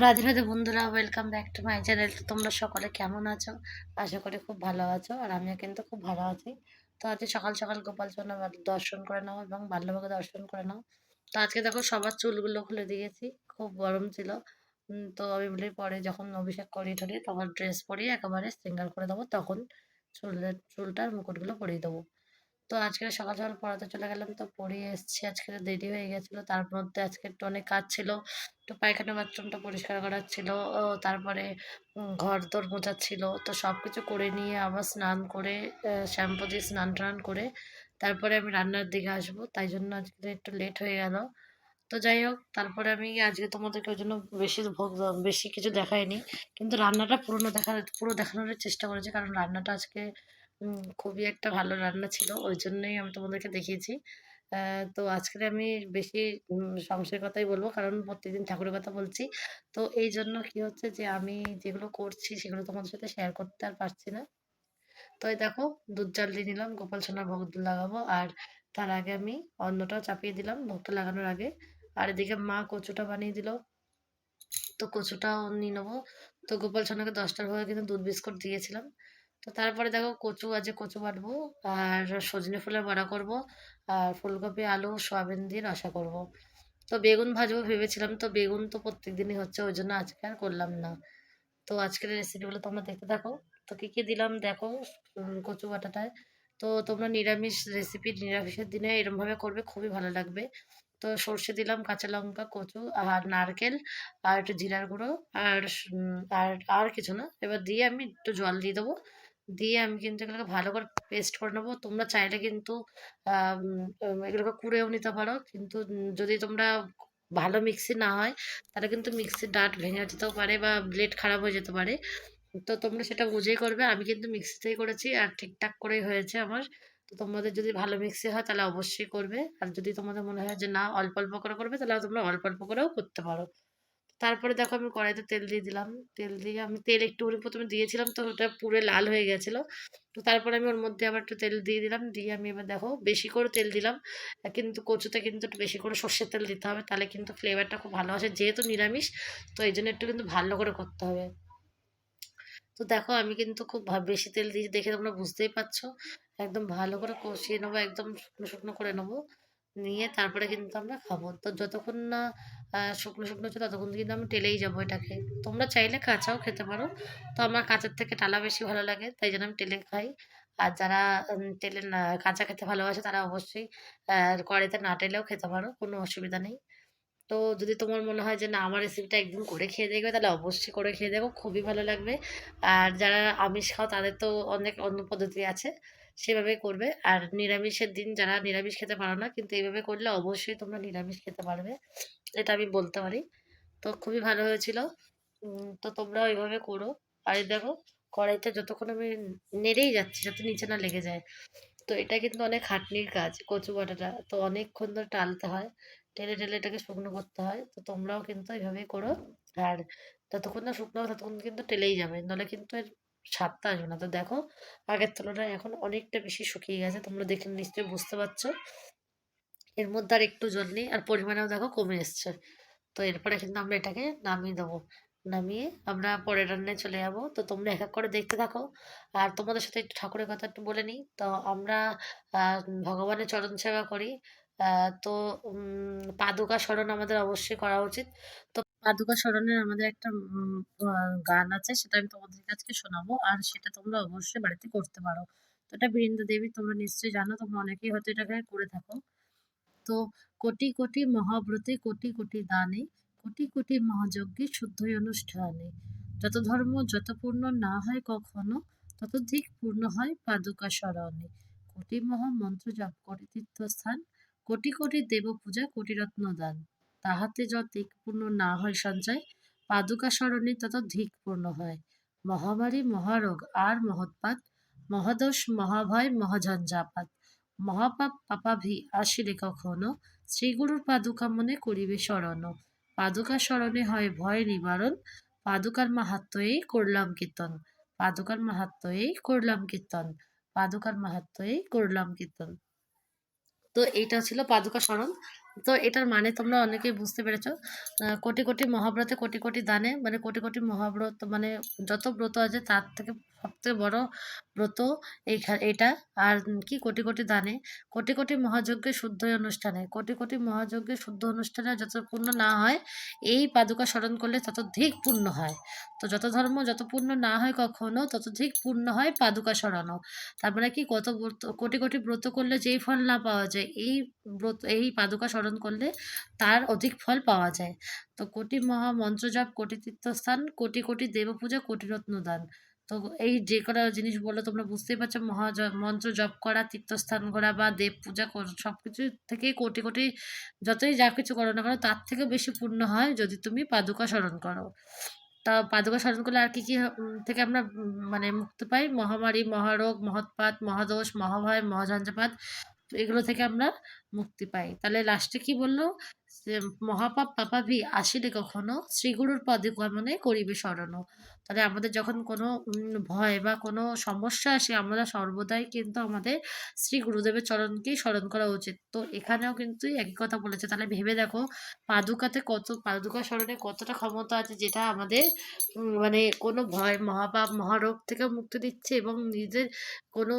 রাধে রাধে বন্ধুরা welcome back to my channel তো তোমরা সকলে কেমন আছো? আশা করি খুব ভালো আছো, আর আমিও কিন্তু খুব ভালো আছি। তো আজকে সকাল সকাল গোপাল দর্শন করে নাও এবং বাল্যভাগে দর্শন করে নাও। তো আজকে দেখো সবার চুলগুলো খুলে দিয়েছি, খুব গরম ছিল। তো আমি বলি পরে যখন অভিষেক করিয়ে টরিয়ে তখন ড্রেস পরিয়ে একেবারে সিঙ্গার করে দেবো, তখন চুলের চুলটার মুকুটগুলো পরিয়ে দেবো। তো আজকে সকাল সকাল পড়াতে চলে গেলাম, তো পড়িয়ে এসেছি। আজকে দেরি হয়ে গেছিল, তার মধ্যে আজকে একটু অনেক কাজ ছিল। তো পায়খানা বাথরুমটা পরিষ্কার করার ছিল তারপরে ঘর দোর মোছার ছিল। তো সব কিছু করে নিয়ে আবার স্নান করে শ্যাম্পু দিয়ে স্নান টান করে তারপরে আমি রান্নার দিকে আসব। তাই জন্য আজকে একটু লেট হয়ে গেল। তো যাই হোক, তারপরে আমি আজকে তোমাদেরকে ওই জন্য বেশি ভোগ, বেশি কিছু দেখাইনি। কিন্তু রান্নাটা পুরনো দেখা, পুরো দেখানোর চেষ্টা করেছি, কারণ রান্নাটা আজকে খুবই একটা ভালো রান্না ছিল, ওই জন্যই আমি তোমাদেরকে দেখিয়েছি। তো আজকে আমি বেশি সংসারের কথাই বলব, কারণ প্রত্যেকদিন ঠাকুরের কথা বলছি। তো এই জন্য কি হচ্ছে যে, আমি যেগুলো করছি সেগুলো তোমাদের সাথে শেয়ার করতে আর পারছি না। তো এই দেখো, দুধ জাল দিয়ে নিলাম, গোপাল সোনার ভোগ লাগাবো, আর তার আগে আমি অন্নটাও চাপিয়ে দিলাম, ভোগটা লাগানোর আগে। আর এদিকে মা কচুটা বানিয়ে দিল, তো কচুটাও নিয়ে নেব। তো গোপাল সোনাকে দশটার ভোগে কিন্তু দুধ বিস্কুট দিয়েছিলাম। তো তারপরে দেখো কচু আছে, কচু বাটবো আর সজনে ফুলের বড়া করব আর ফুলকপি, আলু, সয়াবিন দিয়ে রসা করব। তো বেগুন ভাজবো ভেবেছিলাম, তো বেগুন তো প্রত্যেক দিনই হচ্ছে, ওই জন্য আজকে আর করলাম না। তো আজকের রেসিপিগুলো তোমরা দেখতে থাকো। তো কী কী দিলাম দেখো কচু বাটাটায়। তো তোমরা নিরামিষ রেসিপি নিরামিষের দিনে এরমভাবে করবে, খুবই ভালো লাগবে। তো সর্ষে দিলাম, কাঁচা লঙ্কা, কচু আর নারকেল আর একটু জিরার গুঁড়ো আর আর আর কিছু না। এবার দিয়ে আমি একটু জল দিয়ে দেবো। দিয়ে আমি কিন্তু এগুলোকে ভালো করে পেস্ট করে নেব। তোমরা চাইলে কিন্তু এগুলোকে কুড়েও নিতে পারো। কিন্তু যদি তোমরা ভালো মিক্সি না হয়, তাহলে কিন্তু মিক্সির ডাট ভেঙে যেতেও পারে বা ব্লেড খারাপ হয়ে যেতে পারে। তো তোমরা সেটা বুঝেই করবে। আমি কিন্তু মিক্সিতেই করেছি আর ঠিকঠাক করেই হয়েছে আমার। তো তোমাদের যদি ভালো মিক্সি হয়, তাহলে অবশ্যই করবে। আর যদি তোমাদের মনে হয় যে না, অল্প অল্প করে করবে, তাহলে তোমরা অল্প অল্প করেও করতে পারো। তারপরে দেখো আমি কড়াইতে তেল দিয়ে দিলাম। তেল দিয়ে আমি তেল একটুখানি প্রথমে দিয়েছিলাম তো ওটা পুরো লাল হয়ে গেছিল। তো তারপরে আমি ওর মধ্যে আবার একটু তেল দিয়ে দিলাম। দিয়ে আমি এবার দেখো বেশি করে তেল দিলাম। কিন্তু কচুতে কিন্তু একটু বেশি করে সর্ষের তেল দিতে হবে। তাহলে কিন্তু ফ্লেভারটা খুব ভালো আসে। যেহেতু নিরামিষ, তো এই জন্য একটু কিন্তু ভালো করে করতে হবে। তো দেখো আমি কিন্তু খুব বেশি তেল দিয়েছি দেখে তোমরা বুঝতেই পারছ। একদম ভালো করে কষিয়ে নেব, একদম শুকনো শুকনো করে নেব। নিয়ে তারপরে কিন্তু আমরা খাব। তো যতক্ষণ না শুকনো শুকনো হচ্ছে, ততক্ষণ কিন্তু আমি টেলেই যাব এটাকে। তোমরা চাইলে কাঁচাও খেতে পারো, তো আমার কাঁচার থেকে টালা বেশি ভালো লাগে, তাই জন্য আমি টেলে খাই। আর যারা টেলে না, কাঁচা খেতে ভালোবাসে, তারা অবশ্যই কড়াইতে না টেলেও খেতে পারো, কোনো অসুবিধা নেই। তো যদি তোমার মনে হয় যে না, আমার রেসিপিটা একদিন করে খেয়ে দেখবে, তাহলে অবশ্যই করে খেয়ে দেখো, খুবই ভালো লাগবে। আর যারা আমিষ খাও, তাদের তো অনেক অন্য পদ্ধতি আছে। সেভাবে করবে। আর নিরামিষের দিন যারা নিরামিষ খেতে পারো না, কিন্তু এইভাবে করলে অবশ্যই তোমরা নিরামিষ খেতে পারবে। এটা আমি বলতে পারি। তো খুবই ভালো হয়েছিল। তো তোমরা ওইভাবে করো। আর দেখো, কড়াইতে যতক্ষণ আমি নেড়েই যাচ্ছি, যাতে নিচে না লেগে যায়। তো এটা কিন্তু অনেক খাটনির কাজ, কচু বাটাটা। তো অনেকক্ষণ ধরে টালতে হয়। টেলে টেলে এটাকে শুকনো করতে হয়। তো তোমরাও কিন্তু এইভাবেই করো। আর যতক্ষণ না শুকনো ততক্ষণ কিন্তু টেলেই যাবে। নাহলে কিন্তু এর স্বাদটা আসবে না। তো দেখো, আগের তুলনায় এখন অনেকটা বেশি শুকিয়ে গেছে, তোমরা দেখে নিশ্চয়ই বুঝতে পারছ। এর মধ্যে আর একটু জল নেই, আর পরিমাণেও দেখো কমে এসছে। তো এরপরে কিন্তু আমরা এটাকে নামিয়ে দেবো। নামিয়ে আমরা পরের রান্নায় চলে যাব। তো তোমরা এক এক করে দেখতে থাকো। আর তোমাদের সাথে একটু ঠাকুরের কথা একটু বলে নিই। তো আমরা ভগবানের চরণ সেবা করি। তো পাদুকা স্মরণ আমাদের অবশ্যই করা উচিত। তো পাদুকা স্মরণের আমাদের একটা গান আছে, সেটা আমি তোমাদের কাছে শোনাবো, আর সেটা তোমরা অবশ্যই বাড়িতে করতে পারো। তো এটা বৃন্দা দেবী, তোমরা নিশ্চয়ই জানো, তোমরা অনেকেই হয়তো এটাকে করে থাকো। তো কোটি কোটি মহাব্রতে, কোটি কোটি দানে, কোটি কোটি মহাযজ্ঞে শুদ্ধই অনুষ্ঠানে। যত ধর্ম, যত পূর্ণ না হয় কখনো ততোধিক পূর্ণ হয় পাদুকা স্মরণে। কোটি মহা মন্ত্র জপ করে তীর্থস্থান, কোটি কোটি দেব পূজা কোটি রত্ন দান তাহাতে যতিক পূর্ণ না হয় সঞ্চয় পাদুকা স্মরণে তত ধিক পূর্ণ হয়। মহামারী, মহারোগ, আর মহৎপাত, মহাদোষ, মহাভয়, মহাঝঞ্ঝাপাত, মহাপাপ, পাপাভি আসিলে কখনো শ্রীগুরুর পাদুকা মনে করিবে স্মরণ পাদুকা স্মরণে হয় ভয় নিবারণ, পাদুকার মাহাত্ম্যেই করলাম কীর্তন, পাদুকার মাহাত্ম্যেই করলাম কীর্তন, পাদুকার মাহাত্ম্যেই করলাম কীর্তন। তো এইটা ছিল পাদুকা স্মরণ। তো এটার মানে তোমরা অনেকেই বুঝতে পেরেছ। কোটি, কোটি মহাব্রতে কোটি, কোটি দানে মানে কোটি, কোটি মহাব্রত মানে যত ব্রত আছে তার থেকে সবথেকে বড় ব্রত এইখা এটা। আর কি কোটি, কোটি দানে, কোটি, কোটি মহাযজ্ঞে শুদ্ধ অনুষ্ঠানে, কোটি, কোটি মহাযজ্ঞে শুদ্ধ অনুষ্ঠানে যত পূর্ণ না হয়, এই পাদুকা স্মরণ করলে ততোধিক পূর্ণ হয়। তো যত ধর্ম যত পূর্ণ না হয় কখনো ততোধিক পূর্ণ হয় পাদুকা স্মরণও। তার মানে কি কত কোটি, কোটি ব্রত করলে যেই ফল না পাওয়া যায় এই ব্রত এই পাদুকা স্মরণ করলে তার অধিক ফল পাওয়া যায়। তো কোটি মহা মন্ত্র জপ, কোটি তীর্থস্থান, কোটি, কোটি দেবপূজা, কোটি রত্ন দান। তো এই যে কটা জিনিস বললে তোমরা বুঝতেই পারছ মহা মন্ত্র জপ করা, তীর্থস্থান করা বা দেব পূজা কর সবকিছু থেকেই কোটি, কোটি যতই যা কিছু করো না কেন তার থেকেও বেশি পূর্ণ হয় যদি তুমি পাদুকা স্মরণ করো। তা পাদুকা স্মরণ করলে আর কি, কি থেকে আমরা মানে মুক্তি পাই? মহামারী, মহারোগ, মহৎপাত, মহাদোষ, মহাভয়, মহাঝঞ্ঝাপাত এগুলো থেকে আমরা মুক্তি পাই। তাহলে লাস্টে কি বলল? মহাপাপ পাপাভি আসিলে কখনো শ্রীগুরুর পদে গমনে করিবে শরণ। তাহলে আমাদের যখন কোনো ভয় বা কোনো সমস্যা আসে আমরা সর্বদাই কিন্তু আমাদের শ্রী গুরুদেবের চরণকেই স্মরণ করা উচিত। তো এখানেও কিন্তু একই কথা বলেছে। তাহলে ভেবে দেখো পাদুকাতে কত পাদুকা স্মরণে কতটা ক্ষমতা আছে যেটা আমাদের মানে কোনো ভয়, মহাপাপ, মহারোগ থেকেও মুক্তি দিচ্ছে এবং নিজের কোনো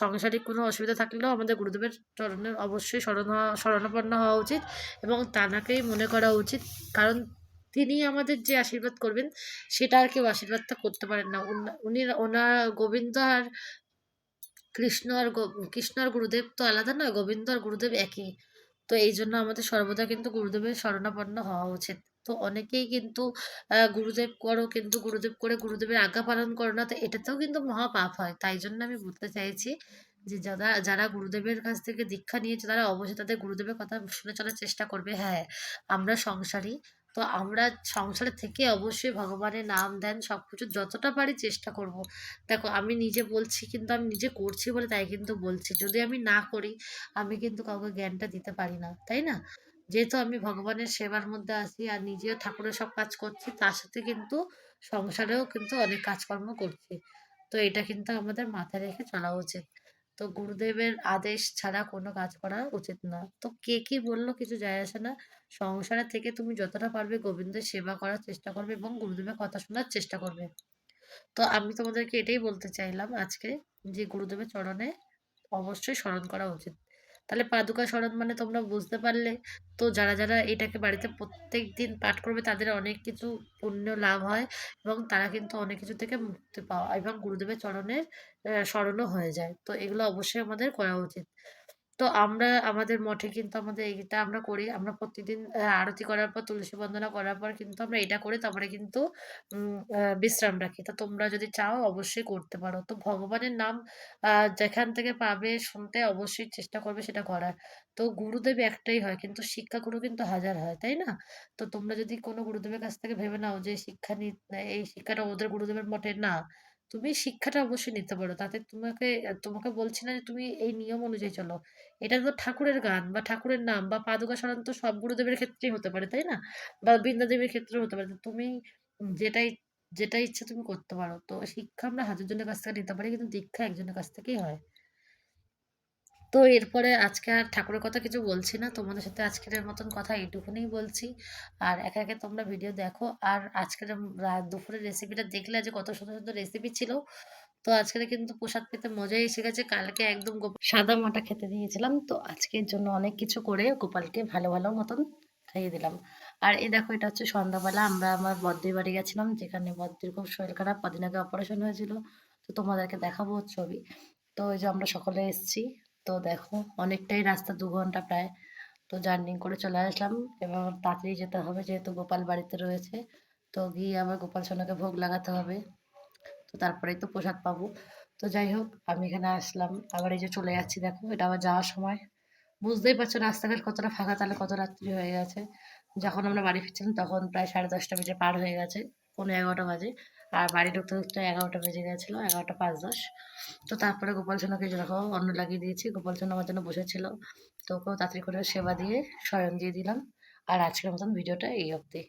সাংসারিক কোনো অসুবিধা থাকলেও আমাদের গুরুদেবের চরণে অবশ্যই স্মরণ হওয়া শরণাপন্ন হওয়া উচিত এবং তাঁকেই মনে করা উচিত। কারণ তিনি আমাদের যে আশীর্বাদ করবেন সেটা আর কেউ আশীর্বাদটা করতে পারেন না। উনা ওনার গোবিন্দ আর কৃষ্ণ আর কৃষ্ণ আর গুরুদেব তো আলাদা নয়, গোবিন্দ আর গুরুদেব একই। তো এই জন্য আমাদের সর্বদা কিন্তু গুরুদেবের শরণাপন্ন হওয়া উচিত। তো অনেকেই কিন্তু গুরুদেব করো কিন্তু গুরুদেব করে গুরুদেবের আজ্ঞা পালন করো না। তো এটাতেও কিন্তু মহা পাপ হয়। তাই জন্য আমি বলতে চাইছি যে যারা যারা গুরুদেবের কাছ থেকে দীক্ষা নিয়েছে তারা অবশ্যই তাদের গুরুদেবের কথা শুনে চলার চেষ্টা করবে। হ্যাঁ, আমরা সংসারী। তো আমরা সংসারে থেকে অবশ্যই ভগবানের নাম ধ্যান সবকিছু যতটা পারি চেষ্টা করব। দেখো আমি নিজে বলছি কিন্তু আমি নিজে করছি বলে তাই কিন্তু বলছি। যদি আমি না করি আমি কিন্তু কাউকে জ্ঞানটা দিতে পারি না। তাই না? যেহেতু আমি ভগবানের সেবার মধ্যে আছি আর নিজেও ঠাকুরের সব কাজ করছি তার সাথে কিন্তু সংসারেও কিন্তু অনেক কাজকর্ম করছি। তো এটা কিন্তু আমাদের মাথায় রেখে চলা উচিত। তো গুরুদেবের আদেশ ছাড়া কোনো কাজ করা উচিত না। তো কে কি বলল কিছু যায় আসে না। সংসারে থেকে তুমি যতটা পারবে গোবিন্দের সেবা করার চেষ্টা করবে এবং গুরুদেবের কথা শোনার চেষ্টা করবে। তো আমি তোমাদেরকে এটাই বলতে চাইলাম আজকে যে গুরুদেবের চরণে অবশ্যই স্মরণ করা উচিত। তাহলে পাদুকা শরণ মানে তোমরা বুঝতে পারলে। তো যারা, যারা এটাকে বাড়িতে প্রত্যেক দিন পাঠ করবে তাদের অনেক কিছু পুণ্য লাভ হয় এবং তারা কিন্তু অনেক কিছু থেকে মুক্তি পাওয়া এবং গুরুদেবের চরণের স্মরণও হয়ে যায়। তো এগুলো অবশ্যই আমাদের করা উচিত। তো আমরা আমাদের মঠে কিন্তু আমাদের এইটা আমরা করি। আমরা প্রতিদিন আরতি করার পর তুলসী বন্দনা করার পর কিন্তু আমরা এটা করে তারপরে কিন্তু বিশ্রাম রাখি। তো তোমরা যদি চাও অবশ্যই করতে পারো। তো ভগবানের নাম যেখান থেকে পাবে শুনতে অবশ্যই চেষ্টা করবে সেটা করার। তো গুরুদেব একটাই হয় কিন্তু শিক্ষা শিক্ষাগুরু কিন্তু হাজার হয়, তাই না? তো তোমরা যদি কোনো গুরুদেবের কাছ থেকে ভেবে নাও যে শিক্ষা নি এই শিক্ষাটা ওদের গুরুদেবের মঠে না। তুমি শিক্ষাটা অবশ্যই নিতে পারো। তাতে তোমাকে তোমাকে বলছি না যে তুমি এই নিয়ম অনুযায়ী চলো। এটা তো ঠাকুরের গান বা ঠাকুরের নাম বা পাদুকা সাধারণত সব গুরুদেবের ক্ষেত্রেই হতে পারে, তাই না? বা বৃন্দাদেবীর ক্ষেত্রে হতে পারে। তুমি যেটাই যেটা ইচ্ছা তুমি করতে পারো। তো শিক্ষা আমরা হাজার জনের কাছ থেকে নিতে পারি কিন্তু দীক্ষা একজনের কাছ থেকেই হয়। তো এরপরে আজকে আর ঠাকুরের কথা কিছু বলছি না। তোমাদের সাথে আজকের মতন কথা এইটুকুনিই বলছি। আর একে, একে তোমরা ভিডিও দেখো। আর আজকের রা দুপুরের রেসিপিটা দেখলে যে কত সুন্দর, সুন্দর রেসিপি ছিল। তো আজকের কিন্তু প্রসাদ পেতে মজাই এসে গেছে। কালকে একদম সাদা মাটা খেতে দিয়েছিলাম। তো আজকের জন্য অনেক কিছু করে গোপালকে ভালো, ভালো মতন খাইয়ে দিলাম। আর এই দেখো এটা হচ্ছে সন্ধ্যাবেলা আমরা আমার বদ্দির বাড়ি গেছিলাম। যেখানে বদ্দির খুব শরীর খারাপ। কদিন আগে অপারেশন হয়েছিল। তো তোমাদেরকে দেখাবো ছবি। তো ওই যে আমরা সকলে এসেছি। তো দেখো, অনেকটাই রাস্তা, দু ঘণ্টা প্রায়। তো জার্নি করে চলে আসলাম। এবং তাড়াতাড়ি যেতে হবে, যেহেতু গোপাল বাড়িতে রয়েছে। তো গিয়ে আবার গোপাল সোনাকে ভোগ লাগাতে হবে। তো তারপরেই তো প্রসাদ পাবো। তো যাই হোক, আমি এখানে আসলাম। আবার এই যে চলে যাচ্ছি, দেখো, এটা আবার যাওয়ার সময়। বুঝতেই পারছ, রাস্তাঘাট কতটা ফাঁকা, তাহলে কত রাত্রি হয়ে গেছে। যখন আমরা বাড়ি ফিরছিলাম, তখন প্রায় 10:30 বেজে পার হয়ে গেছে। পনেরো এগারোটা বাজে। আর বাড়ি ঢুকতে, ঢুকতে 11টা বেজে গেছিল এগারোটা পাঁচ দশ তো তারপরে গোপাল সোনাকে দেখো অন্ন লাগিয়ে দিয়েছি। গোপাল সোনা আমার জন্য বসেছিল। তো ওকেও তাড়াতাড়ি করে সেবা দিয়ে শয়ন দিয়ে দিলাম। আর আজকের মতন ভিডিওটা এই অবধি।